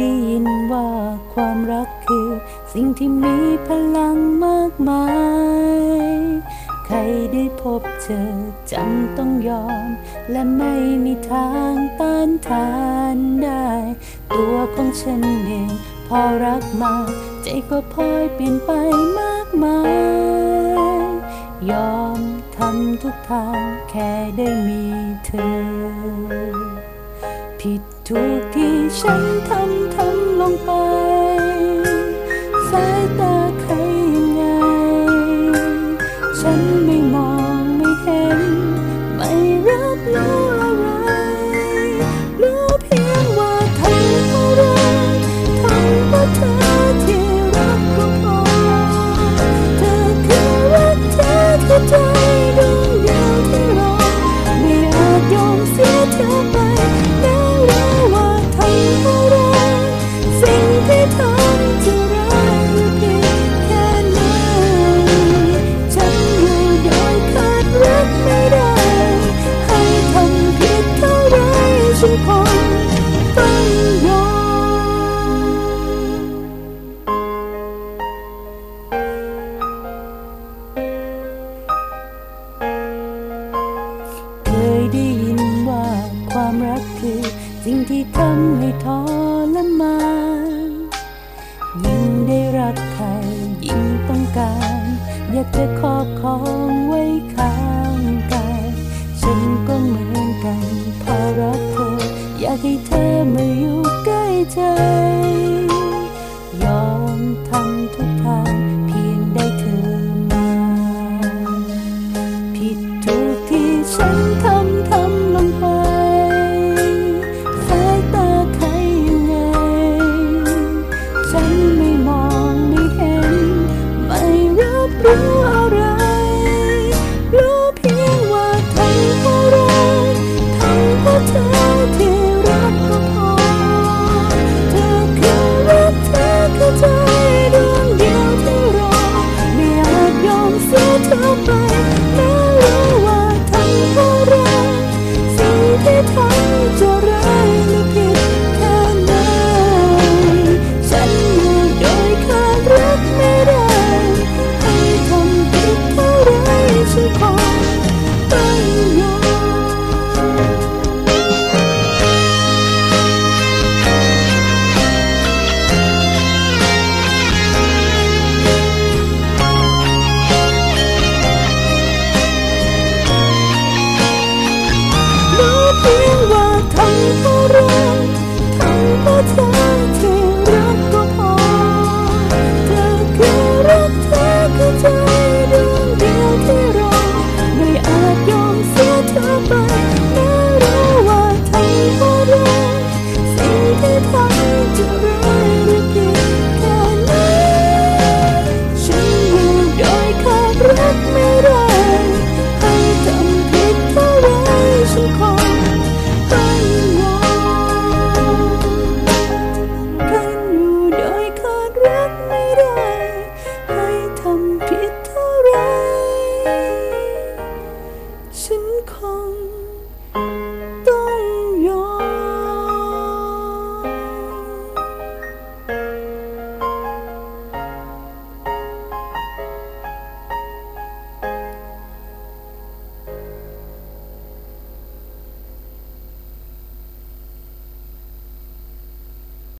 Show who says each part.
Speaker 1: ได้ยินว่าความรักคือ สิ่งที่มีพลังมากมาย ใครได้พบเจอจำต้องยอม และไม่มีทางต้านทานได้ ตัวของฉันเองพอรักมา ใจก็พลอยเปลี่ยนไปมากมาย ยอมทำทุกทางแค่ได้มีเธอ ผิดถูกที่ฉันทำทำลงไป ฉันคงต้องยอมเคยได้ยินว่าความรักคือสิ่งที่ทำให้ทรมานยิ่งได้รักใครยิ่งต้องการ อยากจะครอบครองไว้ข้าากให้เธอมาอยู่ใกล้ใจ ยอมทำทุกทางเพียงได้เธอมา ผิดถูกที่ฉันทำทำลงไป สายตาใครยังไง ฉันไม่มองไม่เห็น ไม่รับรู้อะไร